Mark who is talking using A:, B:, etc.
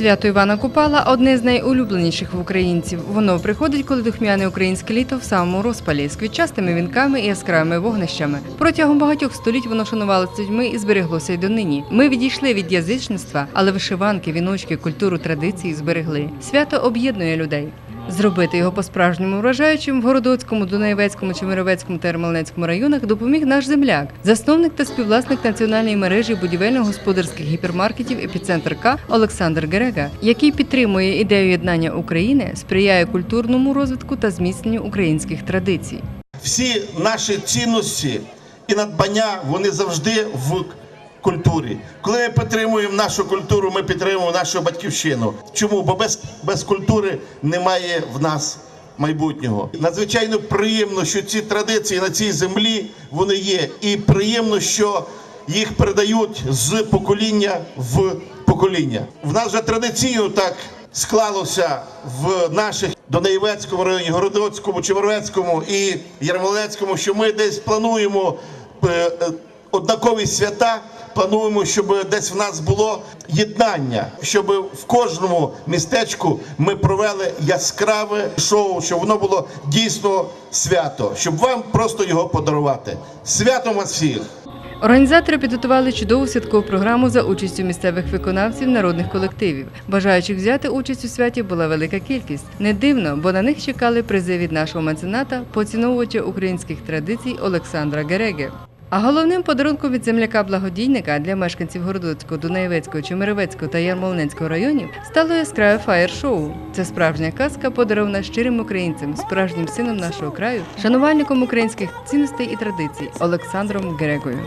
A: Свято Івана Купала одне з найулюбленіших в українців. Воно приходить, коли духмяне українське літо в самому розпалі з квітчастими вінками і яскравими вогнищами. Протягом багатьох століть воно шанувалося людьми і збереглося й донині. Ми відійшли від язичництва, але вишиванки, віночки, культуру, традиції зберегли. Свято об'єднує людей. Зробити його по-справжньому вражаючим в Городоцькому, Дунаєвецькому, Чемеровецькому та Ермолинецькому районах допоміг наш земляк, засновник та співвласник національної мережі будівельно-господарських гіпермаркетів «Епіцентр К» Олександр Герега, який підтримує ідею єднання України, сприяє культурному розвитку та зміцненню українських традицій.
B: всі наші цінності і надбання вони завжди в культурі. Коли ми підтримуємо нашу культуру, ми підтримуємо нашу батьківщину. Чому? Бо без, без культури немає в нас майбутнього. Надзвичайно приємно, що ці традиції на цій землі вони є, і приємно, що їх передають з покоління в покоління. В нас вже традиційно так склалося в наших Донаєвецькому районі, Городоцькому, Чевервецькому і Ярмолецькому, що ми десь плануємо е, е, однакові свята. Плануємо, щоб десь в нас було єднання, щоб в кожному містечку ми провели яскраве шоу, щоб воно було дійсно свято, щоб вам просто його подарувати. Святом вас всіх!
A: Організатори підготували чудову святкову програму за участю місцевих виконавців народних колективів. Бажаючих взяти участь у святі була велика кількість. Не дивно, бо на них чекали призи від нашого мецената, поціновувача українських традицій Олександра Гереги. А головним подарунком від земляка благодійника для мешканців Городоцького, Дунаєвецького, Чемеровецького та Ярмолинецького районів стало яскраве фаєр-шоу. Це справжня казка, подарована щирим українцям, справжнім сином нашого краю, шанувальником українських цінностей і традицій Олександром Герегою.